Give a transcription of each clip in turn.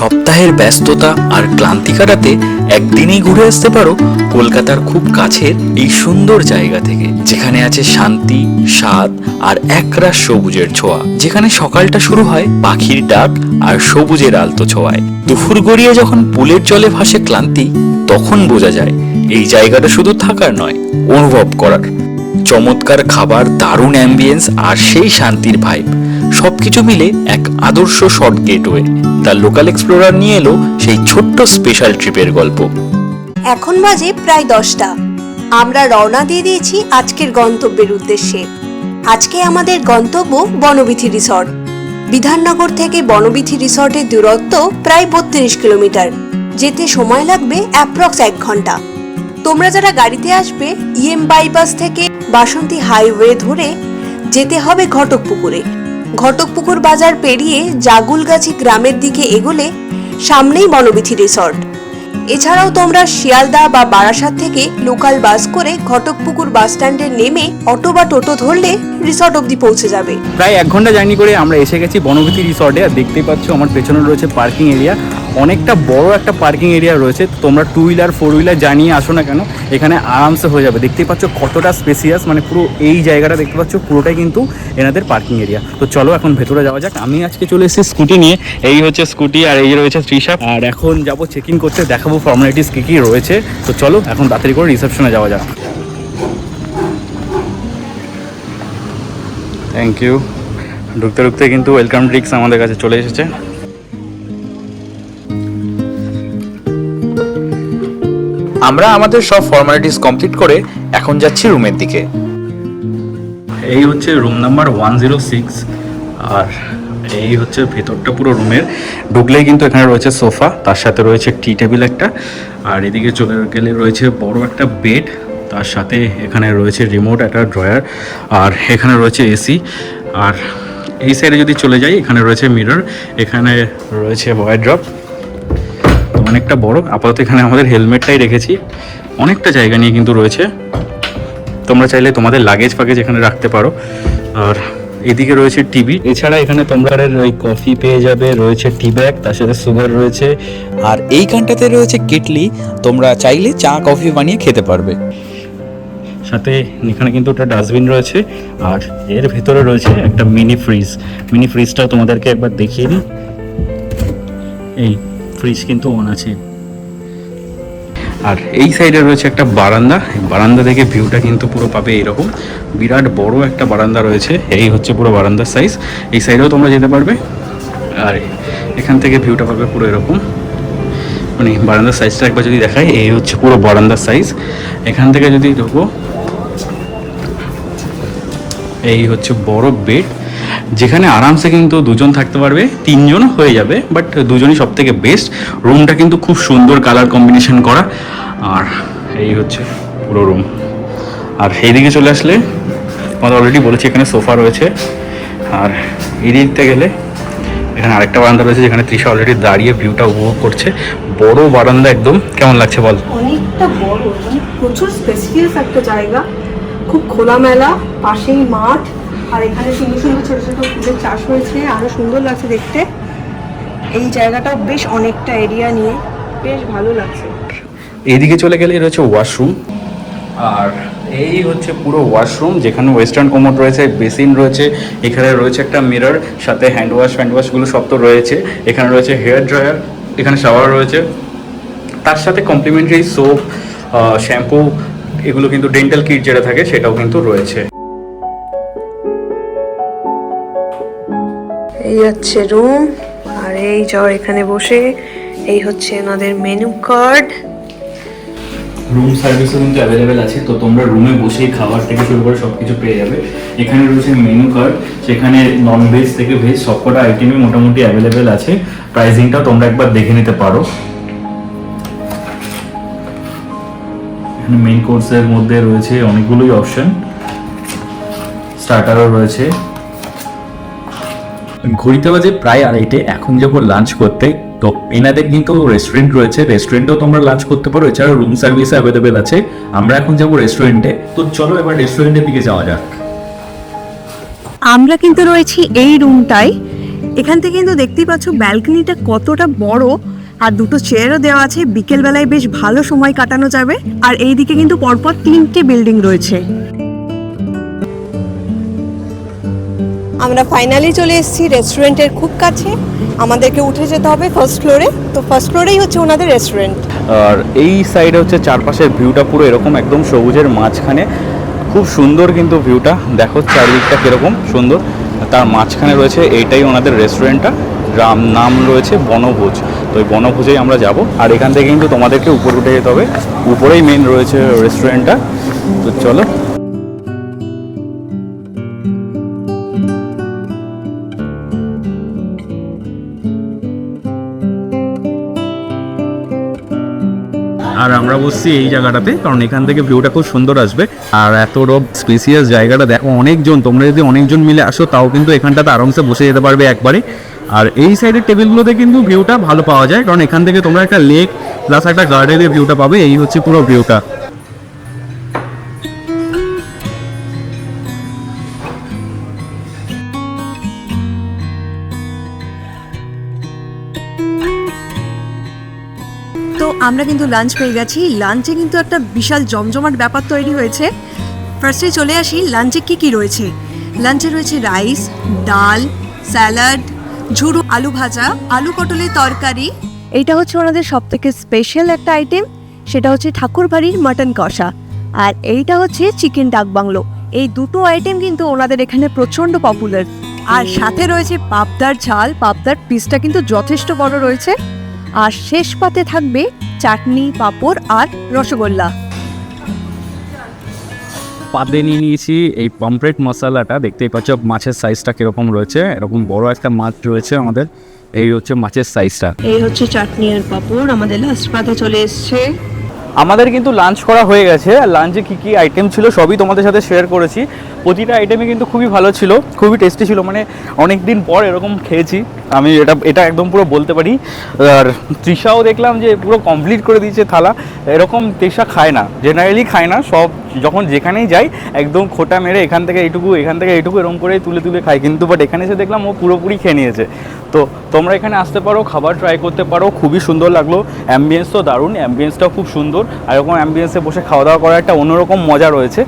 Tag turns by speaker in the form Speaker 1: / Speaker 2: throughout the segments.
Speaker 1: সপ্তাহের ব্যস্ততা আর ক্লান্তি কাটাতে একদিনেই ঘুরে আসতে পারো কলকাতার খুব কাছের এই সুন্দর জায়গা থেকে, যেখানে আছে শান্তি, স্বাদ আর একরাশ সবুজের ছোঁয়া, যেখানে সকালটা শুরু হয় পাখির ডাক আর সবুজের আলতো ছোঁয়ায়। দুপুর গড়িয়ে যখন পুলের জলে ভাসে ক্লান্তি, তখন বোঝা যায় এই জায়গাটা শুধু থাকার নয়, অনুভব করার। চমৎকার খাবার, দারুণ অ্যাম্বিয়েন্স আর সেই শান্তির ভাইব সবকিছু মিলে এক আদর্শ শর্ট গেটওয়ে তার লোকাল এক্সপ্লোরার নিয়ে এলো সেই ছোট্ট স্পেশাল ট্রিপের গল্প।
Speaker 2: এখন বাজে প্রায় দশটা। আমরা রওনা দিয়ে দিয়েছি আজকের গন্তব্যের উদ্দেশ্যে। আজকে আমাদের গন্তব্য বনবিথি রিসর্ট। বিধাননগর থেকে বনবিথি রিসর্টের দূরত্ব প্রায় বত্রিশ কিলোমিটার। যেতে সময় লাগবে অ্যাপ্রক্স এক ঘণ্টা। তোমরা যারা গাড়িতে আসবে ইএম বাইপাস থেকে বাসন্তী হাইওয়ে ধরে যেতে হবে ঘটকপুকুরে। ঘটকপুকুর বাজার পেরিয়ে জাগুলগাছি গ্রামের দিকে এগোলে সামনেই বনবিথি রিসর্ট এছাড়াও তোমরা শিয়ালদা বা বারাসাত থেকে লোকাল বাস করে ঘটকপুকুর বাস স্ট্যান্ডে নেমে অটো বা টোটো ধরলে রিসর্ট অবধি পৌঁছে যাবে।
Speaker 3: প্রায় এক ঘণ্টা জার্নি করে আমরা এসে গেছি বনবিথি রিসর্টে আর দেখতে পাচ্ছ, আমার পেছনে রয়েছে পার্কিং এরিয়া অনেকটা বড় একটা পার্কিং এরিয়া রয়েছে। তোমরা টু হুইলার ফোর হুইলার জানিয়ে আসো না কেন, এখানে আরামসে হয়ে যাবে। দেখতেই পাচ্ছ কতটা স্পেসিয়াস মানে পুরো এই জায়গাটা দেখতে পাচ্ছ, পুরোটাই কিন্তু এনাদের পার্কিং এরিয়া তো চলো এখন ভেতরে যাওয়া যাক। আমি আজকে চলে এসেছি স্কুটি নিয়ে। এই হচ্ছে স্কুটি আর এই রয়েছে ত্রিশাপ আর এখন যাব চেক করতে, দেখাবো ফর্মালিটিস কী কী রয়েছে। তো চলো এখন তাড়াতাড়ি করে রিসেপশনে যাওয়া যাক। থ্যাংক ইউ ঢুকতে ঢুকতে কিন্তু ওয়েলকাম ড্রিঙ্কস আমাদের কাছে চলে এসেছে।
Speaker 1: আমরা আমাদের সব ফর্মালিটিস কমপ্লিট করে এখন যাচ্ছি রুমের দিকে।
Speaker 3: এই হচ্ছে room number one zero six আর এই হচ্ছে ভেতরটা পুরো রুমের। ঢুকলেই কিন্তু এখানে রয়েছে সোফা, তার সাথে রয়েছে টি টেবিল একটা, আর এদিকে চলে গেলে রয়েছে বড় একটা বেড তার সাথে এখানে রয়েছে রিমোট একটা ড্রয়ার আর এখানে রয়েছে এসি আর এই সাইডে যদি চলে যাই, এখানে রয়েছে মিরর এখানে রয়েছে ড্রপ তো অনেকটা বড়। আপাতত এখানে আমাদের হেলমেটটাই রেখেছি। অনেকটা জায়গা নিয়ে কিন্তু রয়েছে। তোমরা চাইলে তোমাদের লাগেজ ফাগেজ এখানে রাখতে পারো। আর এদিকে রয়েছে টিভি। এছাড়া এখানে তোমরা ওই কফি পেয়ে যাবে, রয়েছে টি ব্যাগ তার সাথে সুগার রয়েছে।
Speaker 1: আর এইখানটাতে রয়েছে কেটলি। তোমরা চাইলে চা কফি বানিয়ে খেতে পারবে।
Speaker 3: সাথে এখানে কিন্তু একটা ডাস্টবিন রয়েছে। আর এর ভেতরে রয়েছে একটা মিনি ফ্রিজ মিনি ফ্রিজটাও তোমাদেরকে একবার দেখিয়ে দিই। এই ফ্রিজ কিন্তু অন আছে। আর এই সাইডে রয়েছে একটা বারান্দা। বারান্দা থেকে ভিউটা কিন্তু পুরো পাবে এইরকম বিরাট বড় একটা বারান্দা রয়েছে। এই হচ্ছে পুরো বারান্দার সাইজ এই সাইডেও তোমরা যেতে পারবে। আর এখান থেকে ভিউটা পাবে পুরো এরকম। মানে বারান্দার সাইজটা একবার যদি দেখাই, এই হচ্ছে পুরো বারান্দার সাইজ এখান থেকে যদি ঢুকো এই হচ্ছে বড় বেড যেখানে আরামসে কিন্তু দুজন থাকতে পারবে, তিনজন হয়ে যাবে বাট দুজনই সব থেকে বেস্ট রুমটা কিন্তু খুব সুন্দর কালার কম্বিনেশন করা। আর এই হচ্ছে পুরো রুম আর এইদিকে চলে আসলে আমাদের অলরেডি বলেছি এখানে সোফা রয়েছে। আর এই দিকতে গেলে, এখানে আরেকটা বারান্দা রয়েছে, যেখানে তৃষা অলরেডি দাঁড়িয়ে ভিউটা উপভোগ করছে। বড় বারান্দা একদম। কেমন লাগছে বল?
Speaker 2: অনেকটা বড় মানে প্রচুর স্পেসিয়াস একটা জায়গা। খুব খোলামেলা, পাশেই মাঠ। আর এখানে সুন্দর সুন্দর ছোট ছোট ফুলের চাষ হয়েছে, আরও সুন্দর লাগছে দেখতে। এই জায়গাটাও বেশ অনেকটা এরিয়া নিয়ে বেশ ভালো লাগছে।
Speaker 3: এইদিকে চলে গেলে রয়েছে ওয়াশরুম আর এই হচ্ছে পুরো ওয়াশরুম যেখানে ওয়েস্টার্ন কোমোট রয়েছে বেসিন রয়েছে, এখানে রয়েছে একটা মিরর সাথে হ্যান্ড ওয়াশ ফ্যান্ড ওয়াশগুলো সব তো রয়েছে। এখানে রয়েছে হেয়ার ড্রায়ার এখানে শাওয়ার রয়েছে। তার সাথে কমপ্লিমেন্টারি সোপ শ্যাম্পু এগুলো কিন্তু ডেন্টাল কিট যেটা থাকে, সেটাও কিন্তু রয়েছে।
Speaker 2: এই হচ্ছে রুম আর এই যাও এখানে বসে। এই হচ্ছে ওনাদের মেনু কার্ড
Speaker 3: রুম সার্ভিসও কিন্তু অ্যাভেলেবেল আছে, তো তোমরা রুমে বসেই খাবার থেকে শুরু করে সব কিছু পেয়ে যাবে। এখানে রয়েছে মেনু কার্ড সেখানে নন ভেজ থেকে ভেজ সবকটা আইটেমই মোটামুটি অ্যাভেলেবেল আছে। প্রাইসিংটাও তোমরা একবার দেখে নিতে পারো। এখানে মেইন কোর্সের মধ্যে রয়েছে অনেকগুলোই অপশন স্টার্টারও রয়েছে।
Speaker 1: ঘড়িতে বাজে প্রায় আড়াইটে। এখন যাব লাঞ্চ করতে, তো এনাদের কিন্তু রেস্টুরেন্ট রয়েছে। রেস্টুরেন্টেও তোমরা লাঞ্চ করতে পারো এছাড়া রুম সার্ভিস অ্যাভেলেবেল আছে। আমরা এখন যাব রেস্টুরেন্টে তো চলো এবার রেস্টুরেন্টের দিকে যাওয়া যাক।
Speaker 4: আমরা কিন্তু রয়েছি এই রুমটায় এখান থেকে কিন্তু দেখতেই পাচ্ছ ব্যালকনিটা কতটা বড়। আর দুটো চেয়ারও দেওয়া আছে। বিকেলবেলায় বেশ ভালো সময় কাটানো যাবে। আর এইদিকে কিন্তু পরপর তিনটে বিল্ডিং রয়েছে।
Speaker 2: আমরা ফাইনালি চলে এসেছি রেস্টুরেন্টের খুব কাছে। আমাদেরকে উঠে যেতে হবে ফার্স্ট ফ্লোরে তো ফার্স্ট ফ্লোরেই হচ্ছে ওনাদের রেস্টুরেন্ট
Speaker 3: আর এই সাইডে হচ্ছে চারপাশের ভিউটা পুরো এরকম একদম সবুজের মাঝখানে। খুব সুন্দর কিন্তু ভিউটা দেখো চারিদিকটা কীরকম সুন্দর। তার মাঝখানে রয়েছে এইটাই ওনাদের রেস্টুরেন্টটা গ্রাম নাম রয়েছে বনভোজ। তো ওই বনভোজেই আমরা যাব। আর এখান থেকে কিন্তু তোমাদেরকে উপরে উঠে যেতে হবে। উপরেই মেন রয়েছে রেস্টুরেন্টটা তো চলো। আর আমরা বসছি এই জায়গাটাতে, কারণ এখান থেকে ভিউটা খুব সুন্দর আসবে। আর এত রব স্পেসিয়াস জায়গাটা দেখো, অনেকজন, তোমরা যদি অনেকজন মিলে আসো, তাও কিন্তু এখানটাতে আরামসে বসে যেতে পারবে একবারে। আর এই সাইডের টেবিলগুলোতে কিন্তু ভিউটা ভালো পাওয়া যায়, কারণ এখান থেকে তোমরা একটা লেক প্লাস একটা গার্ডেনের ভিউটা পাবে, এই হচ্ছে পুরো ভিউটা
Speaker 4: আমরা কিন্তু লাঞ্চ পেয়ে গেছি। লাঞ্চে কিন্তু একটা বিশাল জমজমাট ব্যাপার তৈরি হয়েছে। ফার্স্টে চলে আসি লাঞ্চে কি কি রয়েছে? লাঞ্চে রয়েছে রাইস ডাল স্যালাড ঝুড়ু আলু ভাজা, আলু পটলের তরকারি। এইটা হচ্ছে ওনাদের সব থেকে স্পেশাল একটা আইটেম সেটা হচ্ছে ঠাকুরবাড়ির মাটন কষা। আর এইটা হচ্ছে চিকেন ডাক বাংলো। এই দুটো আইটেম কিন্তু ওনাদের এখানে প্রচণ্ড পপুলার আর সাথে রয়েছে পাবদার ঝাল। পাবদার পিসটা কিন্তু যথেষ্ট বড় রয়েছে। আর শেষ পাতে থাকবে চাটনি পাঁপড় আর রসগোল্লা।
Speaker 3: পাতে নিয়ে নিয়েছি এই পমপ্লেট মশলাটা। দেখতেই পাচ্ছ মাছের সাইজটা কীরকম রয়েছে। এরকম বড় একটা মাছ রয়েছে আমাদের। এই হচ্ছে মাছের সাইজটা
Speaker 4: এই হচ্ছে চাটনি আর পাঁপড়। আমাদের লাস্ট পাতে চলে এসছে।
Speaker 3: আমাদের কিন্তু লাঞ্চ করা হয়ে গেছে। আর লাঞ্চে কী কী আইটেম ছিল সবই তোমাদের সাথে শেয়ার করেছি। প্রতিটা আইটেমই কিন্তু খুবই ভালো ছিল, খুবই টেস্টি ছিল। মানে অনেক দিন পর এরকম খেয়েছি। আমি এটা এটা একদম পুরো বলতে পারি। আর তৃষাও দেখলাম যে পুরো কমপ্লিট করে দিয়েছে থালা। এরকম তৃষা খায় না জেনারেলি খায় না। সব যখন যেখানেই যাই, একদম খোটা মেরে এখান থেকে এইটুকু, এখান থেকে এইটুকু এরকম করে তুলে তুলে খাই কিন্তু বাট এখানে এসে দেখলাম ও পুরোপুরি খেয়ে নিয়েছে। তো তোমরা এখানে আসতে পারো, খাবার ট্রাই করতে পারো। খুবই সুন্দর লাগল। অ্যাম্বিয়েন্স তো দারুণ অ্যাম্বিয়েন্সটাও খুব সুন্দর। আর এরকম অ্যাম্বিয়েন্সে বসে খাওয়া দাওয়া করার একটা অন্যরকম মজা রয়েছে।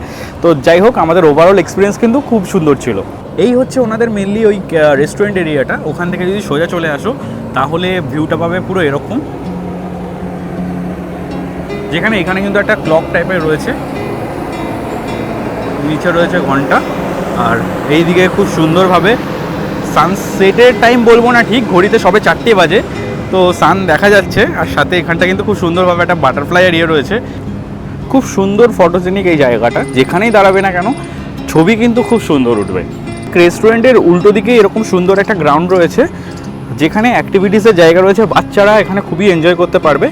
Speaker 3: তো যাই হোক, আমাদের ওভারঅল এক্সপিরিয়েন্স কিন্তু খুব সুন্দর ছিল। এই হচ্ছে ওনাদের মেনলি ওই রেস্টুরেন্ট এরিয়াটা ওখান থেকে যদি সোজা চলে আসো, তাহলে ভিউটা পাবে পুরো এরকম। যেখানে এখানে কিন্তু একটা ক্লক টাইপের রয়েছে। নিচে রয়েছে ঘণ্টা। আর এই দিকে খুব সুন্দরভাবে সানসেটের টাইম বলব না ঠিক, ঘড়িতে সবে চারটে বাজে। তো সান দেখা যাচ্ছে, আর সাথে এখানটা কিন্তু খুব সুন্দরভাবে একটা বাটারফ্লাই এরিয়া রয়েছে। খুব সুন্দর ফটোজেনিক এই জায়গাটা। যেখানেই দাঁড়াবে না কেন ছবি কিন্তু খুব সুন্দর উঠবে। রেস্টুরেন্টের উল্টো দিকে এরকম সুন্দর একটা গ্রাউন্ড রয়েছে, যেখানে অ্যাক্টিভিটিসের জায়গা রয়েছে, বাচ্চারা এখানে খুবই এনজয় করতে পারবে।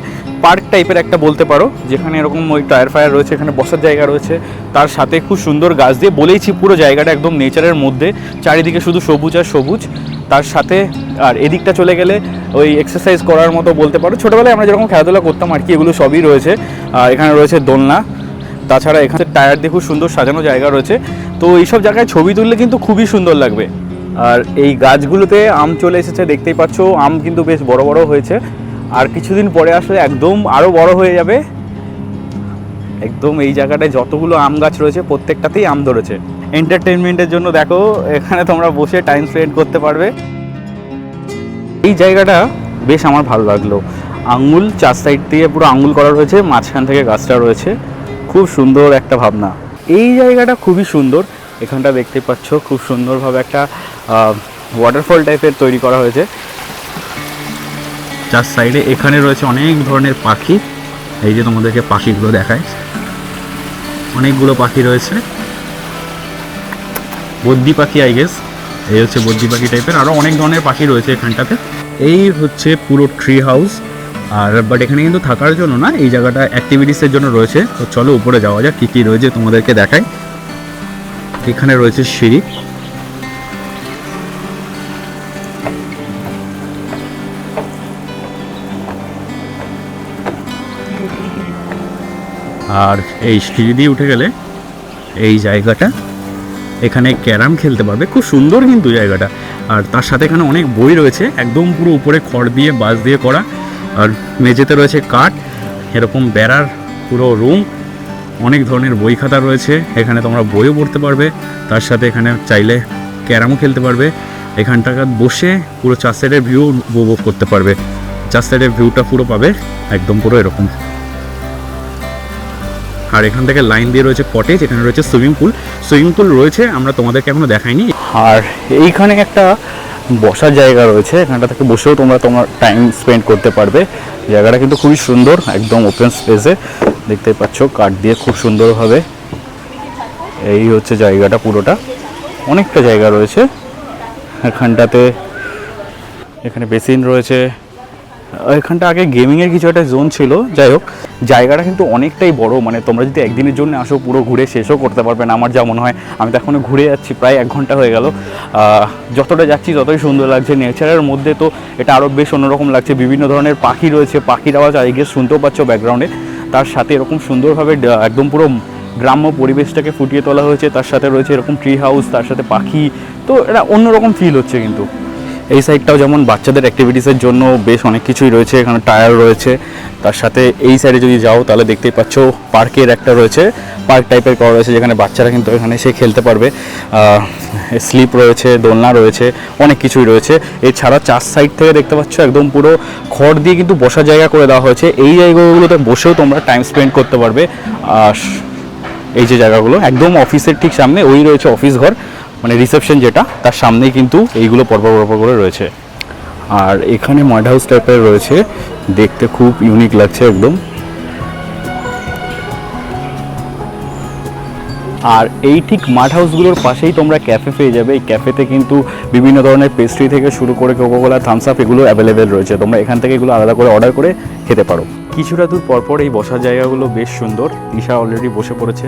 Speaker 3: পার্ক টাইপের একটা বলতে পারো, যেখানে এরকম ওই টায়ার ফায়ার রয়েছে, এখানে বসার জায়গা রয়েছে। তার সাথে খুব সুন্দর গাছ দিয়ে বলেইছি, পুরো জায়গাটা একদম নেচারের মধ্যে। চারিদিকে শুধু সবুজ আর সবুজ। তার সাথে আর এদিকটা চলে গেলে ওই এক্সারসাইজ করার মতো বলতে পারো। ছোটোবেলায় আমরা যেরকম খেলাধুলা করতাম আর কি, এগুলো সবই রয়েছে। এখানে রয়েছে দোলনা। তাছাড়া এখানে টায়ার দিয়ে খুব সুন্দর সাজানো জায়গা রয়েছে। তো এইসব জায়গায় ছবি তুললে কিন্তু খুবই সুন্দর লাগবে। আর এই গাছগুলোতে আম চলে এসেছে, দেখতেই পাচ্ছ, আম কিন্তু বেশ বড় বড় হয়েছে। আর কিছুদিন পরে আসলে একদম আরও বড় হয়ে যাবে। একদম এই জায়গাটায় যতগুলো আম গাছ রয়েছে, প্রত্যেকটাতেই আম ধরেছে। এন্টারটেনমেন্টের জন্য দেখো, এখানে তোমরা বসে টাইম স্পেন্ড করতে পারবে। এই জায়গাটা বেশ আমার ভালো লাগল। আঙ্গুল চার সাইড দিয়ে পুরো আঙ্গুল করা রয়েছে, মাঝখান থেকে গাছটা রয়েছে। খুব সুন্দর একটা ভাবনা। এই জায়গাটা খুবই সুন্দর। এখানটা দেখতে পাচ্ছ, খুব সুন্দরভাবে একটা ওয়াটারফল টাইপের তৈরি করা হয়েছে। চার সাইডে এখানে রয়েছে অনেক ধরনের পাখি। এই যে তোমাদেরকে পাখিগুলো দেখায় অনেকগুলো পাখি রয়েছে। বদ্যি পাখি আই গেস এই হচ্ছে বদ্যি পাখি টাইপের আরও অনেক ধরনের পাখি রয়েছে এখানটাতে। এই হচ্ছে পুরো ট্রি হাউস আর বাট এখানে কিন্তু থাকার জন্য না, এই জায়গাটা অ্যাক্টিভিটিসের জন্য রয়েছে। তো চলো উপরে যাওয়া যাক, কী কী রয়েছে তোমাদেরকে দেখাই। এখানে রয়েছে সিঁড়ি। আর এই সিঁড়ি দিয়ে উঠে গেলে এই জায়গাটা, এখানে ক্যারাম খেলতে পারবে। খুব সুন্দর কিন্তু জায়গাটা। আর তার সাথে এখানে অনেক বই রয়েছে, একদম পুরো উপরে খড় দিয়ে, বাঁশ দিয়ে করা। আর মেঝেতে রয়েছে কাঠ, এরকম বেড়ার পুরো রুম অনেক ধরনের বই খাতা রয়েছে, এখানে তোমরা বইও পড়তে পারবে, তার সাথে এখানে চাইলে ক্যারামও খেলতে পারবে, এখানটাকার বসে পুরো চার সাইডের ভিউ উপভোগ করতে পারবে চার সাইডের ভিউটা পুরো পাবে, একদম পুরো এরকম। আর এখান থেকে লাইন দিয়ে রয়েছে কটেজ এখানে রয়েছে সুইমিং পুল সুইমিং পুল রয়েছে, আমরা তোমাদেরকে এখনও দেখাইনি। আর এইখানে একটা বসার জায়গা রয়েছে। এখানটা থেকে বসেও তোমরা তোমার টাইম স্পেন্ড করতে পারবে। জায়গাটা কিন্তু খুবই সুন্দর, একদম ওপেন স্পেসে দেখতে পাচ্ছ, কাঠ দিয়ে খুব সুন্দরভাবে এই হচ্ছে জায়গাটা পুরোটা। অনেকটা জায়গা রয়েছে। এখানটাতে এখানে বেসিন রয়েছে। এখানটা আগে গেমিংয়ের কিছু একটা জোন ছিল, যাই হোক, জায়গাটা কিন্তু অনেকটাই বড় মানে তোমরা যদি একদিনের জন্য আসো পুরো ঘুরে শেষও করতে পারবে না, আমার যা মনে হয়, আমি তো এখনও ঘুরে যাচ্ছি, প্রায় এক ঘণ্টা হয়ে গেল। যতটা যাচ্ছি ততই সুন্দর লাগছে নেচারের মধ্যে তো এটা আরও বেশ অন্যরকম লাগছে, বিভিন্ন ধরনের পাখি রয়েছে, পাখির আওয়াজ আই শুনতেও পাচ্ছ ব্যাকগ্রাউন্ডে তার সাথে এরকম সুন্দরভাবে একদম পুরো গ্রাম্য পরিবেশটাকে ফুটিয়ে তোলা হয়েছে, তার সাথে রয়েছে এরকম ট্রি হাউস তার সাথে পাখি, তো এটা অন্যরকম ফিল হচ্ছে কিন্তু। এই সাইডটাও যেমন বাচ্চাদের অ্যাক্টিভিটিসের জন্য বেশ অনেক কিছুই রয়েছে, এখানে টায়ার রয়েছে। তার সাথে এই সাইডে যদি যাও, তাহলে দেখতেই পাচ্ছ পার্কের একটা রয়েছে। পার্ক টাইপের করা রয়েছে, যেখানে বাচ্চারা কিন্তু এখানে এসে খেলতে পারবে। স্লিপ রয়েছে, দোলনা রয়েছে, অনেক কিছুই রয়েছে। এছাড়া চার সাইড থেকে দেখতে পাচ্ছ একদম পুরো খড় দিয়ে কিন্তু বসার জায়গা করে দেওয়া হয়েছে। এই জায়গাগুলোতে বসেও তোমরা টাইম স্পেন্ড করতে পারবে। আর এই যে জায়গাগুলো, একদম অফিসের ঠিক সামনে, ওই রয়েছে অফিস ঘর। মানে রিসেপশন যেটা, তার সামনেই কিন্তু এইগুলো পরপর পরপর করে রয়েছে। আর এখানে মড হাউস টাইপের রয়েছে। দেখতে খুব ইউনিক লাগছে একদম। আর এই ঠিক মাঠ হাউসগুলোর পাশেই তোমরা ক্যাফে পেয়ে যাবে। এই ক্যাফেতে কিন্তু বিভিন্ন ধরনের পেস্ট্রি থেকে শুরু করে কোকোকোলা থামস আপ এগুলো অ্যাভেলেবেল রয়েছে। তোমরা এখান থেকে এগুলো আলাদা করে অর্ডার করে খেতে পারো। কিছুটা দূর পরপর এই বসার জায়গাগুলো বেশ সুন্দর। নিশা অলরেডি বসে পড়েছে।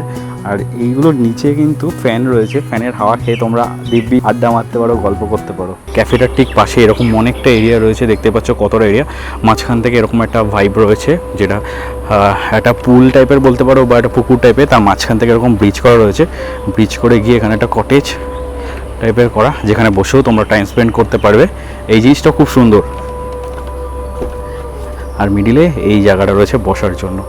Speaker 3: আর এইগুলোর নিচে কিন্তু ফ্যান রয়েছে। ফ্যানের হাওয়া খেয়ে তোমরা দিব্যি আড্ডা মারতে পারো, গল্প করতে পারো। ক্যাফেটার ঠিক পাশে এরকম অনেকটা এরিয়া রয়েছে, দেখতে পাচ্ছ কতটা এরিয়া মাঝখান থেকে এরকম একটা ভাইব রয়েছে, যেটা একটা পুল টাইপের বলতে পারো বা একটা পুকুর টাইপের তার মাঝখান থেকে এরকম ব্রিজ করা রয়েছে। ব্রিজ করে গিয়ে এখানে একটা কটেজ টাইপের করা, যেখানে বসেও তোমরা টাইম স্পেন্ড করতে পারবে। এই জিনিসটা খুব সুন্দর। আর মিডিলে এই জায়গাটা রয়েছে বসার জন্য।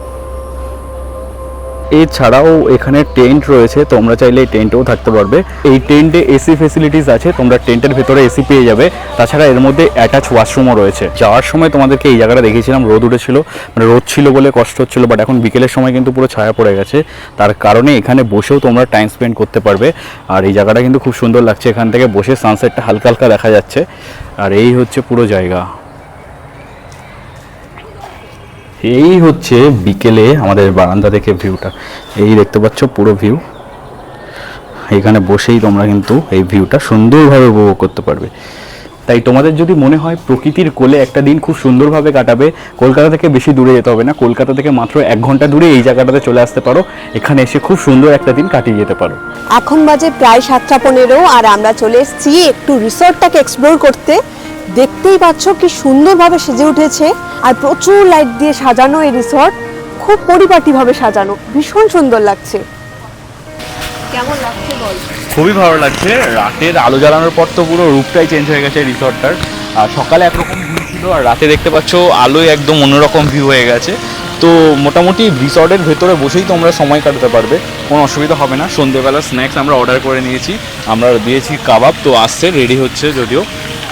Speaker 3: এছাড়াও এখানে টেন্ট রয়েছে, তোমরা চাইলে এই টেন্টেও থাকতে পারবে। এই টেন্টে এসি ফেসিলিটিস আছে, তোমরা টেন্টের ভেতরে এসি পেয়ে যাবে। তাছাড়া এর মধ্যে অ্যাটাচ ওয়াশরুমও রয়েছে। যাওয়ার সময় তোমাদেরকে এই জায়গাটা দেখিয়েছিলাম, রোদ উঠেছিল। মানে রোদ ছিল বলে কষ্ট হচ্ছিল বাট এখন বিকেলের সময় কিন্তু পুরো ছায়া পড়ে গেছে। তার কারণে এখানে বসেও তোমরা টাইম স্পেন্ড করতে পারবে। আর এই জায়গাটা কিন্তু খুব সুন্দর লাগছে, এখান থেকে বসে সানসেটটা হালকা হালকা দেখা যাচ্ছে। আর এই হচ্ছে পুরো জায়গা। এই হচ্ছে বিকেলে আমাদের বারান্দা থেকে ভিউটা এই দেখতে পাচ্ছ পুরো ভিউ এখানে বসেই তোমরা কিন্তু এই ভিউটা সুন্দরভাবে উপভোগ করতে পারবে। তাই তোমাদের যদি মনে হয় প্রকৃতির কোলে একটা দিন খুব সুন্দরভাবে কাটাবে, কলকাতা থেকে বেশি দূরে যেতে হবে না। কলকাতা থেকে মাত্র এক ঘণ্টা দূরে এই জায়গাটাতে চলে আসতে পারো। এখানে এসে খুব সুন্দর একটা দিন কাটিয়ে যেতে পারো।
Speaker 2: এখন বাজে প্রায় সাতটা পনেরো আর আমরা চলে এসেছি একটু রিসর্টটাকে এক্সপ্লোর করতে। দেখতেই পাচ্ছ কি সুন্দরভাবে সেজে উঠেছে আর প্রচুর লাইট দিয়ে সাজানো এই রিসর্ট খুব পরিপাটিভাবে সাজানো। ভীষণ সুন্দর লাগছে। কেমন লাগছে বল?
Speaker 3: খুবই ভালো লাগছে। রাতের আলো জ্বালানোর পর তো পুরো রূপটাই চেঞ্জ হয়ে গেছে রিসর্টটার আর সকালে একরকম ভিউ ছিল আর রাতে দেখতে পাচ্ছ আলোয় একদম অন্যরকম ভিউ হয়ে গেছে। তো মোটামুটি রিসর্টের ভেতরে বসেই তোমরা সময় কাটাতে পারবে। কোনো অসুবিধা হবে না। সন্ধেবেলা স্ন্যাক্স আমরা অর্ডার করে নিয়েছি। আমরা দিয়েছি কাবাব। তো আসছে রেডি হচ্ছে যদিও।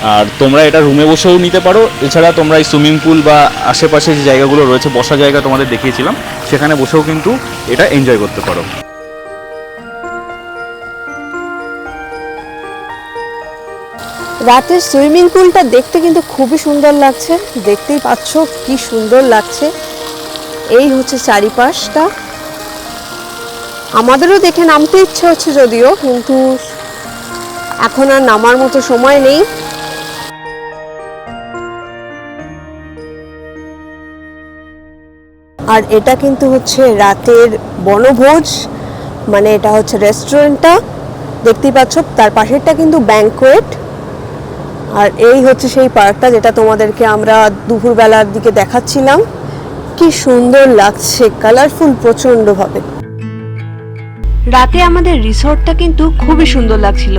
Speaker 3: আর তোমরা এটা রুমে বসেও নিতে পারো। এছাড়া তোমরা এই সুইমিং পুল বা আশেপাশে যে জায়গাগুলো রয়েছে, বসা জায়গা তোমাদের দেখিয়েছিলাম। সেখানে বসেও কিন্তু এটা এনজয় করতে পারো।
Speaker 2: রাতের সুইমিং পুলটা দেখতে কিন্তু খুবই সুন্দর লাগছে। দেখতেই পাচ্ছ কি সুন্দর লাগছে। এই হচ্ছে চারিপাশটা। আমাদেরও দেখে নামতে ইচ্ছে হচ্ছে যদিও, কিন্তু এখন আর নামার মতো সময় নেই। আর এটা কিন্তু হচ্ছে রাতের বনভোজ মানে এটা হচ্ছে রেস্টুরেন্টটা দেখতেই পাচ্ছ, তার পাশেরটা কিন্তু ব্যাংকোয়েট আর এই হচ্ছে সেই পার্কটা যেটা তোমাদেরকে আমরা দুপুরবেলার দিকে দেখাচ্ছিলাম। কি সুন্দর লাগছে কালারফুল প্রচণ্ডভাবে রাতে আমাদের রিসর্টটা কিন্তু খুবই সুন্দর লাগছিল।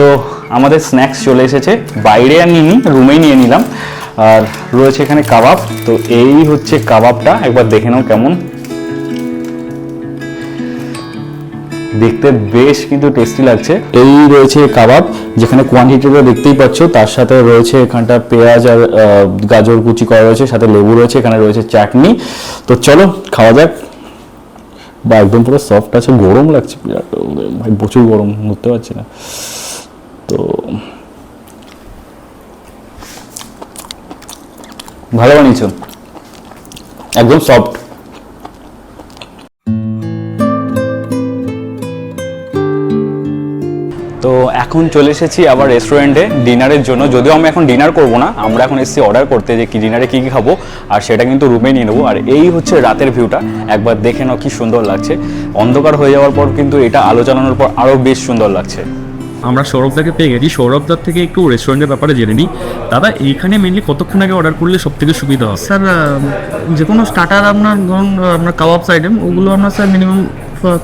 Speaker 5: তো আমাদের স্ন্যাক্স চলে এসেছে। বাইরে আর নিইনি রুমেই নিয়ে নিলাম। আর রয়েছে এখানে কাবাব। তো এই হচ্ছে কাবাবটা। একবার দেখে নাও কেমন। দেখতে বেশ কিন্তু টেস্টি লাগছে। এই রয়েছে কাবাব, যেখানে কোয়ান্টিটিটা দেখতেই পাচ্ছ। তার সাথে রয়েছে এখানটা পেঁয়াজ আর গাজর কুচি করা রয়েছে, সাথে লেবু রয়েছে, এখানে রয়েছে চাটনি। তো চলো, খাওয়া যাক। বা একদম পুরো সফট আছে, গরম লাগছে। বিরাট ভাই, প্রচুর গরম, বুঝতে পারছি না। ভালো বানিয়েছো? একদম সফট তো এখন চলে এসেছি আবার রেস্টুরেন্টে ডিনারের জন্য। যদিও আমি এখন ডিনার করব না, আমরা এখন এসেছি অর্ডার করতে যে কি ডিনারে কী কী খাব, আর সেটা কিন্তু রুমে নিয়ে নেব। আর এই হচ্ছে রাতের ভিউটা একবার দেখে নাও কি সুন্দর লাগছে। অন্ধকার হয়ে যাওয়ার পর কিন্তু এটা আলো চালানোর পর আরও বেশ সুন্দর লাগছে।
Speaker 3: আমরা সৌরভদাকে পেয়ে গেছি। সৌরভদার থেকে একটু রেস্টুরেন্টের ব্যাপারে জেনে নিই। দাদা এইখানে মেনলি কতক্ষণ আগে অর্ডার করলে সব থেকে সুবিধা হবে?
Speaker 6: স্যার যে কোনো স্টার্টার আপনার ধরুন আপনার কাবাবস আইটেম ওগুলো আপনার স্যার মিনিমাম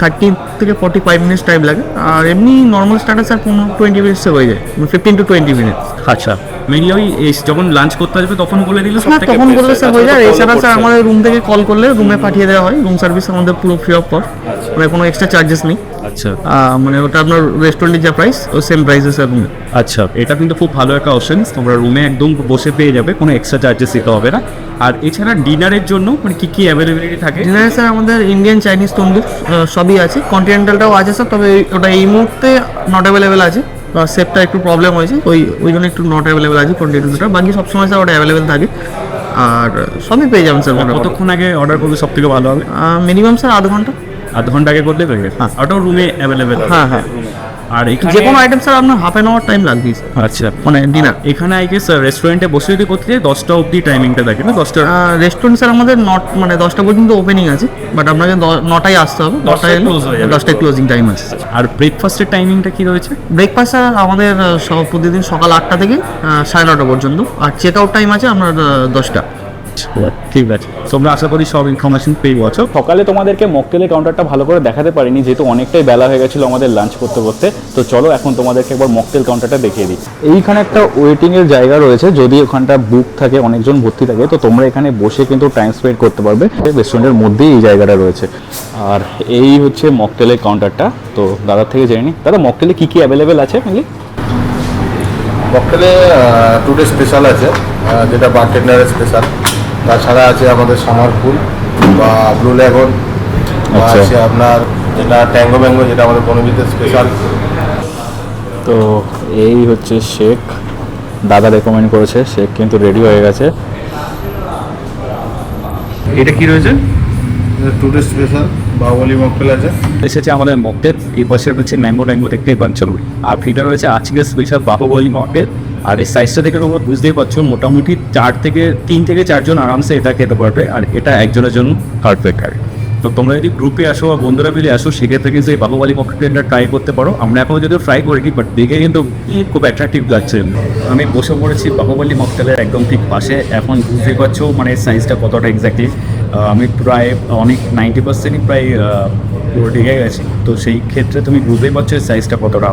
Speaker 6: থার্টি থেকে ফর্টি ফাইভ মিনিটস টাইম লাগে। আর এমনি নর্মাল স্টার্টার স্যার পনেরো টোয়েন্টি মিনিটসে হয়ে যায়। ফিফটিন টু টোয়েন্টি মিনিটস
Speaker 3: আচ্ছা। মেনলি ওই এই- যখন লাঞ্চ করতে আসবে তখন বলে দিলে
Speaker 6: না তখন বললে স্যার হয়ে যায়। এছাড়া স্যার। আমাদের রুম থেকে কল করলে রুমে পাঠিয়ে দেওয়া হয়। রুম সার্ভিস আমাদের পুরো ফ্রি অফ কর মানে কোনো এক্সট্রা চার্জেস নেই।
Speaker 3: আচ্ছা।
Speaker 6: মানে ওটা আপনার রেস্টুরেন্টের যা প্রাইস ও সেম প্রাইসে রুমে
Speaker 3: আচ্ছা এটা কিন্তু খুব ভালো একটা অপশন তোমরা রুমে একদম বসে পেয়ে যাবে কোনো এক্সট্রা চার্জেস দিতে হবে না। আর এছাড়া ডিনারের জন্য মানে কি কি অ্যাভেলেবিলিটি থাকে?
Speaker 6: ডিনারে স্যার আমাদের ইন্ডিয়ান চাইনিজ তন্দুর সবই আছে। কন্টিনেন্টালটাও আছে স্যার তবে ওটা এই মুহূর্তে নট অ্যাভেলেবেল আছে। সেপটা একটু প্রবলেম হয়েছে ওই ওই জন্য একটু নট অ্যাভেলেবেল আছে কন্টিনেন্টালটা বাকি সবসময় স্যার ওটা অ্যাভেলেবেল থাকে। আর সবই পেয়ে যাবেন স্যার
Speaker 3: কতক্ষণ আগে অর্ডার করলে সব থেকে ভালো হবে?
Speaker 6: মিনিমাম স্যার আধ ঘণ্টা।
Speaker 3: আধ ঘণ্টা আগে করলে পেয়ে যাবে ওটাও রুমে অ্যাভেলেবেল
Speaker 6: হ্যাঁ হ্যাঁ।
Speaker 3: আর এখানে
Speaker 6: যে কোনো আইটেম স্যার আপনার হাফ অ্যান আওয়ার টাইম লাগবে
Speaker 3: আচ্ছা।
Speaker 6: মানে ডিনার
Speaker 3: এখানে আই গেস রেস্টুরেন্টে বসে যদি করতে চাই দশটা অবধি টাইমিংটা থাকে না দশটা।
Speaker 6: রেস্টুরেন্ট স্যার আমাদের নট মানে দশটা পর্যন্ত ওপেনিং আছে বাট আপনাকে নটায় আসতে হবে নটায়
Speaker 3: হয়ে যাবে।
Speaker 6: দশটায় ক্লোজিং টাইম আছে
Speaker 3: আর ব্রেকফাস্টের টাইমিংটা কি রয়েছে?
Speaker 6: ব্রেকফাস্ট স্যার আমাদের সব- প্রতিদিন সকাল আটটা থেকে সাড়ে নটা পর্যন্ত। আর চেক আউট টাইম আছে আপনার দশটা।
Speaker 3: ঠিক আছে। তোমরা আশা করি সব ইনফরমেশন পেয়ে গেছো।
Speaker 5: সকালে তোমাদেরকে মকটেলের কাউন্টারটা ভালো করে দেখাতে পারিনি, যেহেতু অনেকটাই বেলা হয়ে গেছিল আমাদের লাঞ্চ করতে করতে। তো চলো এখন তোমাদেরকে একবার মকটেল কাউন্টারটা দেখিয়ে দিই। এইখানে একটা ওয়েটিং এর জায়গা রয়েছে, যদি ওখানটা বুক থাকে, অনেকজন ভর্তি থাকে, তো তোমরা এখানে বসে কিন্তু টাইম স্পেন্ড করতে পারবে। রেস্টুরেন্টের মধ্যেই এই জায়গাটা রয়েছে। আর এই হচ্ছে মকটেলের কাউন্টারটা তো দাদার থেকে জেনে নিই দাদা মকটেলে কী কী অ্যাভেলেবেল আছে মেনলি
Speaker 7: মক্কেলে টুডে স্পেশাল আছে যেটা বারটেন্ডারের স্পেশাল তাছাড়া আছে আমাদের সামার পুল বা ব্লু লেগন বা
Speaker 5: আচ্ছা।
Speaker 7: আছে আপনার যেটা ট্যাঙ্গো ম্যাঙ্গো যেটা আমাদের বনবিতের স্পেশাল
Speaker 5: তো এই হচ্ছে শেক। দাদা রেকমেন্ড করেছে শেক কিন্তু রেডি হয়ে গেছে।
Speaker 3: এটা কি রয়েছে?
Speaker 7: টুডে স্পেশাল বাহুবলি আছে।
Speaker 3: এসেছে আমাদের মকটেল এই পাশে রয়েছে ম্যাঙ্গো ট্যাঙ্গো দেখতেই পাচ্ছ। আর ফিটা রয়েছে আজকে স্পেশাল বাহুবলী মকটেল। আর এই সাইজটা দেখে তোমরা বুঝতেই পারছ, মোটামুটি চার থেকে, তিন থেকে চারজন আরামসে এটা খেতে পারবে, আর এটা একজনের জন্য পারফেক্ট আর তো তোমরা যদি গ্রুপে আসো বা বন্ধুরা মিলে আসো, সেক্ষেত্রে কিন্তু এই বাহুবলী মকটেলটা ট্রাই করতে পারো। আমরা এখনও যদিও ট্রাই করিনি বাট দেখে কিন্তু খুব অ্যাট্রাকটিভ লাগছে। আমি বসে পড়েছি বাহুবলী মকটেলের একদম ঠিক পাশে। এখন বুঝতে পারছ মানে সাইজটা কতটা এক্স্যাক্টলি আমি প্রায় অনেক নাইনটি পার্সেন্টই প্রায় পুরো ঢেকে গেছে। তো সেই ক্ষেত্রে তুমি বুঝতেই পারছ সাইজটা কতটা।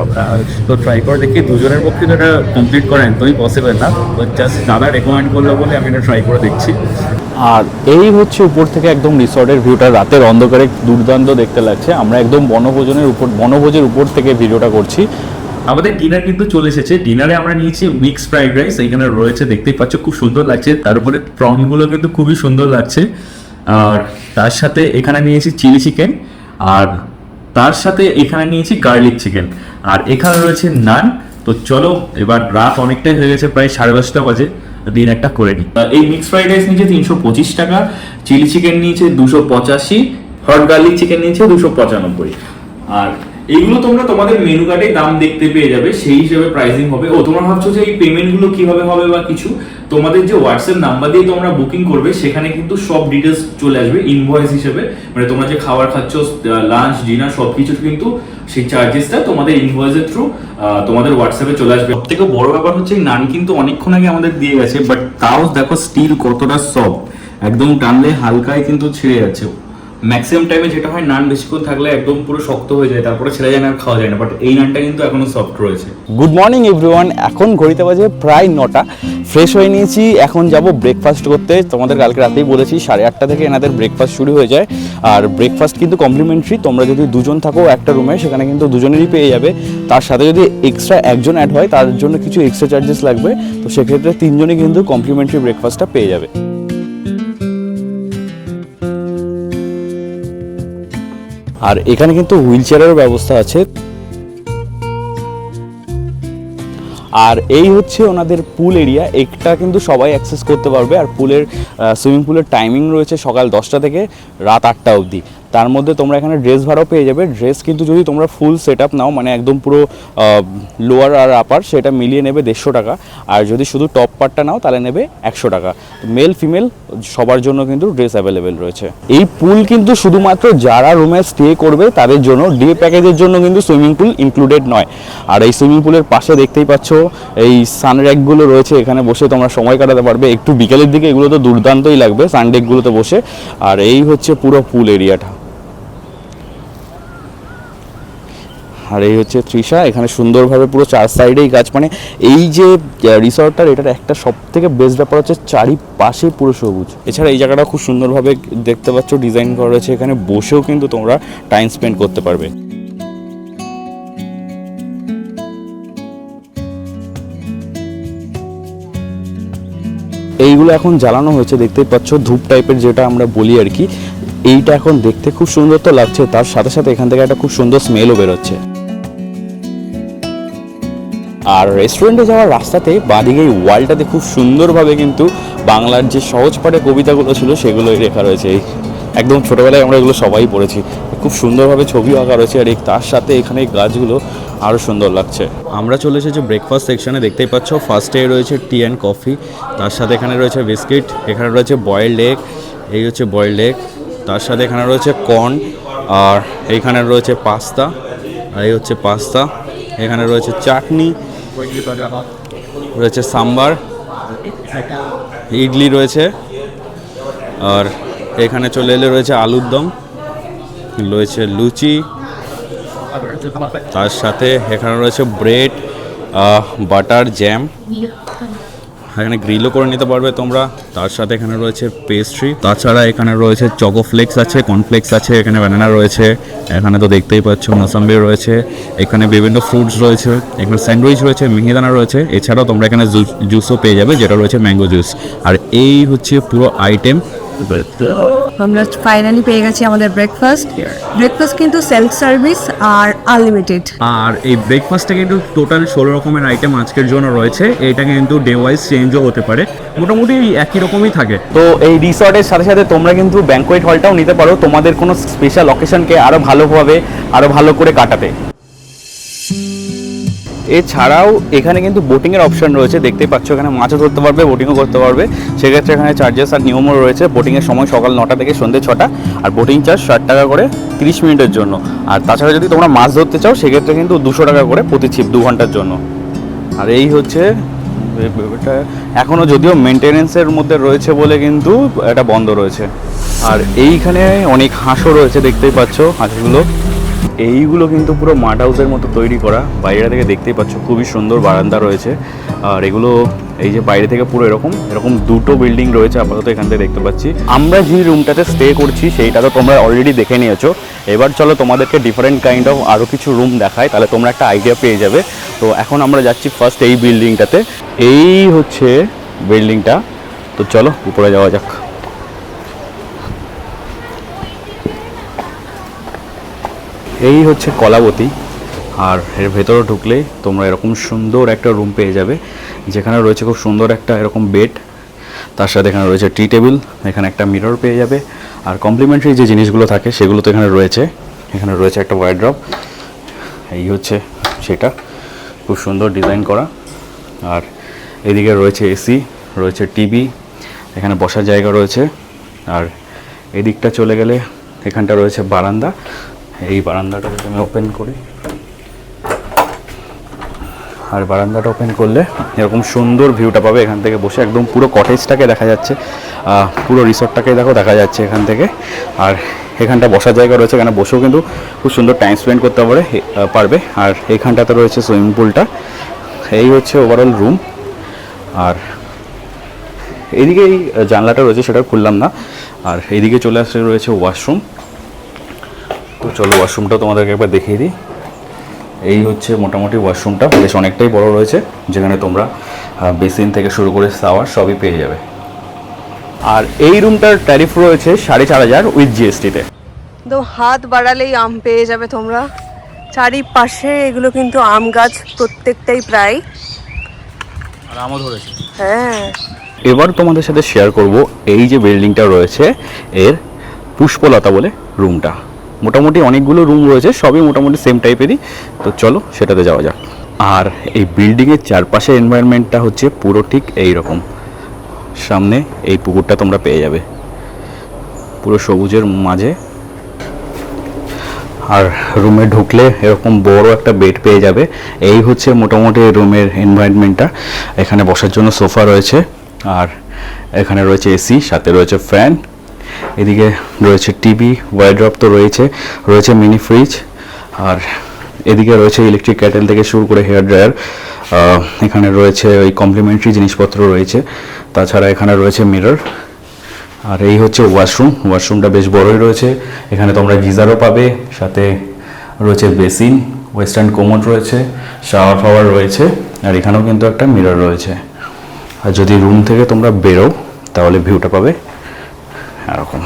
Speaker 3: তো ট্রাই করে দেখি। দুজনের পক্ষে তো এটা কমপ্লিট করা একদমই পসিবল না। বাট জাস্ট দাদা রেকমেন্ড করল বলে আমি এটা ট্রাই করে দেখছি।
Speaker 5: আর এই হচ্ছে উপর থেকে একদম রিসর্টের ভিউটা। রাতের অন্ধকারে দুর্দান্ত দেখতে লাগছে। আমরা একদম বনভোজনের উপর বনভোজের উপর থেকে ভিডিওটা করছি।
Speaker 3: আমাদের ডিনার কিন্তু চলে এসেছে। ডিনারে আমরা নিয়েছি মিক্স ফ্রাইড রাইস এখানে রয়েছে দেখতেই পাচ্ছ খুব সুন্দর লাগছে। তার উপরে প্রনগুলো কিন্তু খুবই সুন্দর লাগছে। আর তার সাথে এখানে নিয়েছি চিলি চিকেন আর তার সাথে এখানে নিয়েছি গার্লিক চিকেন আর এখানে রয়েছে নান তো চলো, এবার রাত অনেকটাই হয়ে গেছে, প্রায় সাড়ে দশটা বাজে। দিন একটা করে নিই। এই মিক্স ফ্রাইড রাইস নিয়েছে তিনশো পঁচিশ টাকা। চিলি চিকেন নিয়েছে দুশো পঁচাশি। হট গার্লিক চিকেন নিয়েছে দুশো পঁচানব্বই। আর এইগুলো তোমরা তোমাদের মেনু কার্ডে দাম দেখতে পেয়ে যাবে, সেই হিসেবে প্রাইসিং হবে। ও, তোমরা ভাবছ যে এই পেমেন্টগুলো কীভাবে হবে বা কিছু? তোমাদের যে হোয়াটসঅ্যাপ নাম্বার দিয়ে তোমরা বুকিং করবে, সেখানে কিন্তু সব ডিটেলস চলে আসবে ইনভয়েস হিসেবে। মানে তোমরা যে খাবার খাচ্ছ লাঞ্চ ডিনার সবকিছু কিন্তু সেই চার্জেসটা তোমাদের ইনভয়েসের থ্রু তোমাদের হোয়াটসঅ্যাপে চলে আসবে। সব থেকে বড় ব্যাপার হচ্ছে নান কিন্তু অনেকক্ষণ আগে আমাদের দিয়ে গেছে বাট তাও দেখো স্টিল কতটা সফট একদম টানলে হালকায় কিন্তু ছিঁড়ে যাচ্ছে।
Speaker 8: ম্যাক্সিমাম টাইমে যেটা হয়, নান বেশিক্ষণ থাকলে একদম পুরো শক্ত হয়ে যায়, তারপরে ছেড়ে যায় না খাওয়া যায় না। বাট এই নানটা কিন্তু এখনও সফট রয়েছে।
Speaker 3: গুড মর্নিং এভরিওয়ান এখন ঘড়িতে বাজে প্রায় নটা। ফ্রেশ হয়ে নিয়েছি। এখন যাব ব্রেকফাস্ট করতে। তোমাদের কালকে রাতেই বলেছি, সাড়ে আটটা থেকে এনাদের ব্রেকফাস্ট শুরু হয়ে যায়। আর ব্রেকফাস্ট কিন্তু কমপ্লিমেন্টারি তোমরা যদি দুজন থাকো একটা রুমে সেখানে কিন্তু দুজনেরই পেয়ে যাবে। তার সাথে যদি এক্সট্রা একজন অ্যাড হয়, তার জন্য কিছু এক্সট্রা চার্জেস লাগবে। তো সেক্ষেত্রে তিনজনই কিন্তু কমপ্লিমেন্টারি ব্রেকফাস্টটা পেয়ে যাবে। আর এখানে কিন্তু হুইল চেয়ারেরও ব্যবস্থা আছে। আর এই হচ্ছে ওনাদের পুল এরিয়া এটা কিন্তু সবাই অ্যাক্সেস করতে পারবে। আর পুলের সুইমিং পুলের টাইমিং রয়েছে সকাল দশটা থেকে রাত আটটা অবধি। তার মধ্যে তোমরা এখানে ড্রেস ভাড়াও পেয়ে যাবে। ড্রেস কিন্তু যদি তোমরা ফুল সেট আপ নাও মানে একদম পুরো লোয়ার আর আপার সেটা মিলিয়ে নেবে দেড়শো টাকা। আর যদি শুধু টপ পার্টটা নাও, তাহলে নেবে একশো টাকা। মেল ফিমেল সবার জন্য কিন্তু ড্রেস অ্যাভেলেবেল রয়েছে। এই পুল কিন্তু শুধুমাত্র যারা রুমে স্টে করবে, তাদের জন্য ডে প্যাকেজের জন্য কিন্তু সুইমিং পুল ইনক্লুডেড নয়। আর এই সুইমিং পুলের পাশে দেখতেই পাচ্ছ, এই সানরেকগুলো রয়েছে। এখানে বসে তোমরা সময় কাটাতে পারবে। একটু বিকেলের দিকে এগুলো তো দুর্দান্তই লাগবে সানডেকগুলোতে বসে। আর এই হচ্ছে পুরো পুল এরিয়াটা আর এই হচ্ছে তৃষা। এখানে সুন্দরভাবে পুরো চার সাইডেই গাছ। মানে এই যে রিসর্টটার, এটার একটা সব থেকে বেস্ট ব্যাপার হচ্ছে চারিপাশে পুরো সবুজ। এছাড়া এই জায়গাটা খুব সুন্দরভাবে দেখতে পাচ্ছ ডিজাইন করা রয়েছে। এখানে বসেও কিন্তু তোমরা টাইম স্পেন্ড করতে পারবে। এইগুলো এখন জ্বালানো হয়েছে, দেখতেই পাচ্ছ, ধূপ টাইপের যেটা আমরা বলি আর কি। এইটা এখন দেখতে খুব সুন্দর তো লাগছে, তার সাথে সাথে এখান থেকে একটা খুব সুন্দর স্মেলও বেরোচ্ছে। আর রেস্টুরেন্টে যাওয়ার রাস্তাতে বাঁদিকে ওয়ালটাতে খুব সুন্দরভাবে কিন্তু বাংলার যে সহজ পাঠে কবিতাগুলো ছিল সেগুলোই লেখা রয়েছে। এই একদম ছোটোবেলায় আমরা এগুলো সবাই পড়েছি। খুব সুন্দরভাবে ছবি আঁকা রয়েছে আর এই তার সাথে এখানে এই গাছগুলো আরও সুন্দর লাগছে। আমরা চলে এসেছি ব্রেকফাস্ট সেকশনে দেখতেই পাচ্ছ ফার্স্টে রয়েছে টি অ্যান্ড কফি তার সাথে এখানে রয়েছে বিস্কিট এখানে রয়েছে বয়েলড এগ এই হচ্ছে বয়েলড এগ তার সাথে এখানে রয়েছে কর্ন আর এইখানে রয়েছে পাস্তা আর এই হচ্ছে পাস্তা এখানে রয়েছে চাটনি রয়েছে সাম্বার, ইডলি রয়েছে, আর এখানে চলে এলে রয়েছে আলুর দম, রয়েছে লুচি, তার সাথে এখানে রয়েছে ব্রেড বাটার, জ্যাম এখানে গ্রিলও করে নিতে পারবে তোমরা। তার সাথে এখানে রয়েছে পেস্ট্রি তাছাড়া এখানে রয়েছে চকো ফ্লেক্স আছে কর্নফ্লেক্স আছে, এখানে ব্যানানা রয়েছে। এখানে তো দেখতেই পাচ্ছ মোসাম্বি রয়েছে। এখানে বিভিন্ন ফ্রুটস রয়েছে। এখানে স্যান্ডউইচ রয়েছে, মিহিদানা রয়েছে। এছাড়াও তোমরা এখানে জুসও পেয়ে যাবে, যেটা রয়েছে ম্যাঙ্গো জুস আর এই হচ্ছে পুরো আইটেম
Speaker 2: আমরা ফাইনালি পেয়ে গেছি আমাদের ব্রেকফাস্ট ব্রেকফাস্ট কিন্তু সেলফ সার্ভিস আর আনলিমিটেড
Speaker 9: আর এই ব্রেকফাস্টে কিন্তু টোটাল ষোলো রকমের আইটেম আজকের জন্য রয়েছে। এটা কিন্তু ডে ওয়াইজ চেঞ্জও হতে পারে। মোটামুটি একই রকমই থাকে।
Speaker 3: তো এই রিসর্টের সাথে সাথে তোমরা কিন্তু ব্যাঙ্কোয়েট হলটাও নিতে পারো। তোমাদের কোনো স্পেশাল অকেশনকে আরও ভালোভাবে আরও ভালো করে কাটাতে। এছাড়াও এখানে কিন্তু বোটিংয়ের অপশন রয়েছে, দেখতেই পাচ্ছ এখানে মাছও ধরতে পারবে বোটিংও করতে পারবে। সেক্ষেত্রে এখানে চার্জেস আর নিয়মও রয়েছে বোটিংয়ের সময় সকাল নটা থেকে সন্ধ্যে ছটা, আর বোটিং চার্জ ষাট টাকা করে তিরিশ মিনিটের জন্য। আর তাছাড়া যদি তোমরা মাছ ধরতে চাও, সেক্ষেত্রে কিন্তু দুশো টাকা করে প্রতি ছিপ, দু ঘণ্টার জন্য। আর এই হচ্ছে এখনও যদিও মেনটেনেন্সের মধ্যে রয়েছে বলে কিন্তু এটা বন্ধ রয়েছে। আর এইখানে অনেক হাঁসও রয়েছে, দেখতেই পাচ্ছ হাঁসগুলো। এইগুলো কিন্তু পুরো মাড হাউসের মতো তৈরি করা। বাইরে থেকে দেখতেই পাচ্ছ, খুবই সুন্দর বারান্দা রয়েছে। আর এগুলো এই যে বাইরে থেকে পুরো এরকম এরকম দুটো বিল্ডিং রয়েছে, আপাতত এখান থেকে দেখতে পাচ্ছি। আমরা যে রুমটাতে স্টে করছি, সেইটা তো তোমরা অলরেডি দেখে নিয়েছো। এবার চলো তোমাদেরকে ডিফারেন্ট কাইন্ড অফ আরও কিছু রুম দেখায় তাহলে তোমরা একটা আইডিয়া পেয়ে যাবে। তো এখন আমরা যাচ্ছি ফার্স্ট এই বিল্ডিংটাতে এই হচ্ছে বিল্ডিংটা তো চলো, উপরে যাওয়া যাক। এই হচ্ছে কলাবতী। আর এর ভেতরে ঢুকলে তোমরা এরকম সুন্দর একটা রুম পেয়ে যাবে, যেখানে রয়েছে খুব সুন্দর একটা এরকম বেড তার সাথে এখানে রয়েছে টি টেবিল এখানে একটা মিরর পেয়ে যাবে। আর কমপ্লিমেন্টারি যে জিনিসগুলো থাকে, সেগুলো তো এখানে রয়েছে। এখানে রয়েছে একটা ওয়াইড্রপ এই হচ্ছে সেটা, খুব সুন্দর ডিজাইন করা। আর এদিকে রয়েছে এসি রয়েছে টিভি এখানে বসার জায়গা রয়েছে। আর এদিকটা চলে গেলে এখানটা রয়েছে বারান্দা। এই বারান্দাটা যদি আমি ওপেন করি, আর বারান্দাটা ওপেন করলে এরকম সুন্দর ভিউটা পাবে এখান থেকে বসে। একদম পুরো কটেজটাকে দেখা যাচ্ছে। পুরো রিসর্টটাকে দেখো, দেখা যাচ্ছে এখান থেকে। আর এখানটা বসার জায়গা রয়েছে, এখানে বসেও কিন্তু খুব সুন্দর টাইম স্পেন্ড করতে পারে পারবে। আর এখানটাতে রয়েছে সুইমিং পুলটা এই হচ্ছে ওভারঅল রুম আর এদিকে এই জানলাটা রয়েছে, সেটা খুললাম না। আর এইদিকে চলে আসছে রয়েছে ওয়াশরুম তো চলো ওয়াশরুমটা তোমাদেরকে একবার দেখিয়ে দিই। এই হচ্ছে মোটামুটি ওয়াশরুমটা বেশ অনেকটাই বড় রয়েছে যেখানে তোমরা বেসিন থেকে শুরু করে সাওয়ার সবই পেয়ে যাবে। আর এই রুমটার ট্যারিফ রয়েছে সাড়ে চার হাজার উইথ জিএসটিতে
Speaker 10: তো। হাত বাড়ালেই আম পেয়ে যাবে তোমরা। চারিপাশে এগুলো কিন্তু আম গাছ প্রত্যেকটাই প্রায়।
Speaker 11: আর আমও ধরেছে।
Speaker 10: হ্যাঁ।
Speaker 3: এবার তোমাদের সাথে শেয়ার করব এই যে বিল্ডিংটা রয়েছে এর পুষ্পলতা বলে রুমটা মোটামুটি অনেকগুলো রুম রয়েছে, সবই মোটামুটি সেম টাইপেরই তো চলো সেটাতে যাওয়া যাক। আর এই বিল্ডিংয়ের চারপাশে এনভায়রনমেন্টটা হচ্ছে পুরো ঠিক এই রকম সামনে এই পুকুরটা তোমরা পেয়ে যাবে। পুরো সবুজের মাঝে। আর রুমে ঢুকলে এরকম বড় একটা বেড পেয়ে যাবে। এই হচ্ছে মোটামুটি রুমের এনভায়রনমেন্টটা এখানে বসার জন্য সোফা রয়েছে। আর এখানে রয়েছে এসি সাথে রয়েছে ফ্যান এদিকে রয়েছে টিভি ওয়াইড্রপ তো রয়েছে রয়েছে মিনি ফ্রিজ আর এদিকে রয়েছে ইলেকট্রিক ক্যাটেল থেকে শুরু করে হেয়ার ড্রায়ার এখানে রয়েছে ওই কমপ্লিমেন্টারি জিনিসপত্র রয়েছে, তাছাড়া এখানে রয়েছে মিরর আর এই হচ্ছে ওয়াশরুম ওয়াশরুমটা বেশ বড়ই রয়েছে, এখানে তোমরা গিজারও পাবে, সাথে রয়েছে বেসিন ওয়েস্টার্ন কোমোড রয়েছে শাওয়ার ফাওয়ার রয়েছে, আর এখানেও কিন্তু একটা মিরর রয়েছে, আর যদি রুম থেকে তোমরা বেরো, তাহলে ভিউটা পাবে এরকম।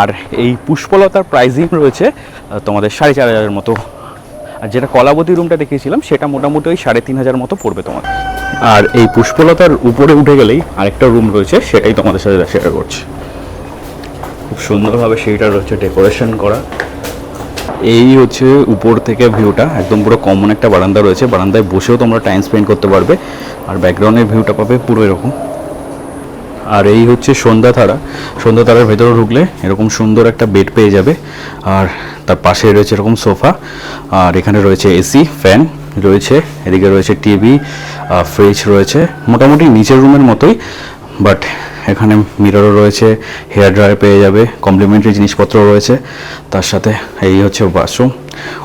Speaker 3: আর এই পুষ্পলতার প্রাইজিং রয়েছে তোমাদের সাড়ে চার হাজারের মতো। আর যেটা কলাবতী রুমটা দেখিয়েছিলাম, সেটা মোটামুটি ওই সাড়ে তিন হাজার মতো পড়বে তোমার আর এই পুষ্পলতার উপরে উঠে গেলেই আরেকটা রুম রয়েছে, সেটাই তোমাদের সাথে শেয়ার করছি। খুব সুন্দরভাবে সেইটা রয়েছে ডেকোরেশন করা। এই হচ্ছে উপর থেকে ভিউটা একদম পুরো কমন একটা বারান্দা রয়েছে। বারান্দায় বসেও তোমরা টাইম স্পেন্ড করতে পারবে। আর ব্যাকগ্রাউন্ডের ভিউটা পাবে পুরো এরকম। আর এই হচ্ছে সন্ধ্যাধারা সন্ধ্যাধারার ভেতরে ঢুকলে এরকম সুন্দর একটা বেড পেয়ে যাবে। আর তার পাশে রয়েছে এরকম সোফা। আর এখানে রয়েছে এসি ফ্যান রয়েছে, এদিকে রয়েছে টিভি ফ্রিজ রয়েছে। মোটামুটি নিচের রুমের মতোই বাট এখানে মিররও রয়েছে হেয়ার ড্রায়ার পেয়ে যাবে কমপ্লিমেন্টারি জিনিসপত্র রয়েছে। তার সাথে এই হচ্ছে ওয়াশরুম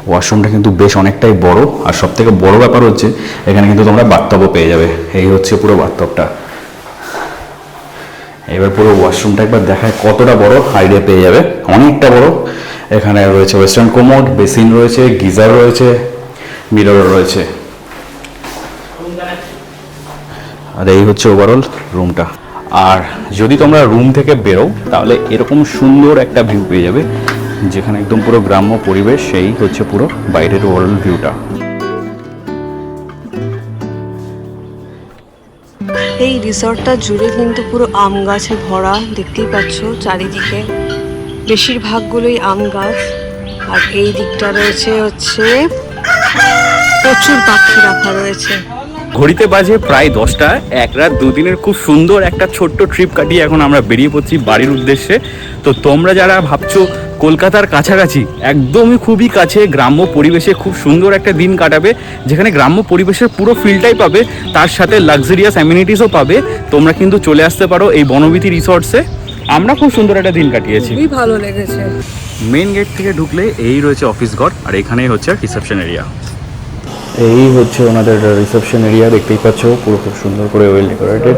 Speaker 3: ওয়াশরুমটা কিন্তু বেশ অনেকটাই বড়। আর সব থেকে বড় ব্যাপার হচ্ছে, এখানে কিন্তু তোমরা বাথটবও পেয়ে যাবে। এই হচ্ছে পুরো বাথটবটা এবার পুরো ওয়াশরুমটা একবার দেখায় কতটা বড় আইডিয়া পেয়ে যাবে। অনেকটা বড়। এখানে রয়েছে ওয়েস্টার্ন কোমোড বেসিন রয়েছে গিজার রয়েছে মিরর রয়েছে। আর এই হচ্ছে ওভারঅল রুমটা আর যদি তোমরা রুম থেকে বেরো, তাহলে এরকম সুন্দর একটা ভিউ পেয়ে যাবে, যেখানে একদম পুরো গ্রাম্য পরিবেশ, সেই হচ্ছে পুরো বাইরের ওভারঅল ভিউটা
Speaker 10: এই রিসর্টটা জুড়ে কিন্তু পুরো আম গাছে ভরা, দেখতেই পাচ্ছ চারিদিকে। বেশিরভাগগুলোই আম গাছ। আর এই দিকটা রয়েছে হচ্ছে প্রচুর পাখি রাখা রয়েছে।
Speaker 3: ঘড়িতে বাজে প্রায় দশটা। এক রাত, দুদিনের খুব সুন্দর একটা ছোট্ট ট্রিপ কাটিয়ে এখন আমরা বেরিয়ে পড়ছি বাড়ির উদ্দেশ্যে। তো তোমরা যারা ভাবছ কলকাতার কাছাকাছি একদমই খুবই কাছে গ্রাম্য পরিবেশে খুব সুন্দর একটা দিন কাটাবে যেখানে গ্রাম্য পরিবেশের পুরো ফিলটাই পাবে তার সাথে লাক্সারিয়াস অ্যামিনিটিসও পাবে। তোমরা কিন্তু চলে আসতে পারো এই বনবিথি রিসর্টসে আমরা খুব সুন্দর একটা দিন কাটিয়েছি।
Speaker 10: খুবই ভালো লেগেছে।
Speaker 3: মেন গেট থেকে ঢুকলে এই রয়েছে অফিস ঘর আর এখানেই হচ্ছে রিসেপশন এরিয়া এই হচ্ছে ওনাদের রিসেপশন এরিয়া দেখতেই পাচ্ছ পুরো খুব সুন্দর করে ওয়েল ডেকোরেটেড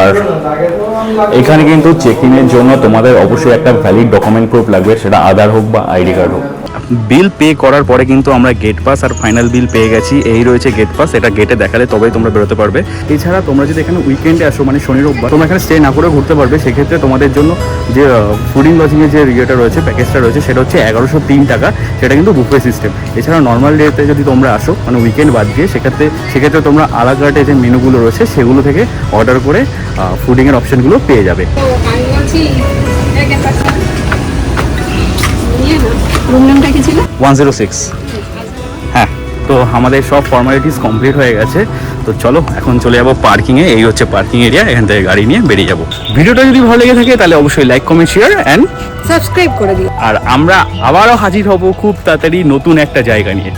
Speaker 3: আর এখানে কিন্তু চেক ইনের জন্য তোমাদের অবশ্যই একটা ভ্যালিড ডকুমেন্ট প্রুফ লাগবে, সেটা আধার হোক বা আইডি কার্ড হোক। বিল পে করার পরে কিন্তু আমরা গেট পাস আর ফাইনাল বিল পেয়ে গেছি। এই রয়েছে গেট পাস এটা গেটে দেখালে তবেই তোমরা বেরোতে পারবে। এছাড়া তোমরা যদি এখানে উইকেন্ডে আসো মানে শনি, রোববার, তোমরা এখানে স্টে না করে ঘুরতে পারবে। সেক্ষেত্রে তোমাদের জন্য যে ফুডিং লজিংয়ের যে ইয়েটা রয়েছে প্যাকেজটা রয়েছে, সেটা হচ্ছে এগারোশো তিন টাকা। সেটা কিন্তু বুফে সিস্টেম এছাড়া নর্মাল ডেতে যদি তোমরা আসো মানে উইকেন্ড বাদ দিয়ে, সেক্ষেত্রে সেক্ষেত্রে তোমরা আলাকাটে যে মেনুগুলো রয়েছে, সেগুলো থেকে অর্ডার করে ফুডিংয়ের অপশনগুলো পেয়ে যাবে। ওয়ান জিরো সিক্স হ্যাঁ তো আমাদের সব ফর্মালিটিস কমপ্লিট হয়ে গেছে। তো চলো এখন চলে যাব পার্কিংয়ে এই হচ্ছে পার্কিং এরিয়া এখান থেকে গাড়ি নিয়ে বেরিয়ে যাব। ভিডিওটা যদি ভালো লেগে থাকে তাহলে অবশ্যই like comment share and
Speaker 10: subscribe করে দিও।
Speaker 3: আর আমরা আবারও হাজির হব খুব তাড়াতাড়ি নতুন একটা জায়গা নিয়ে।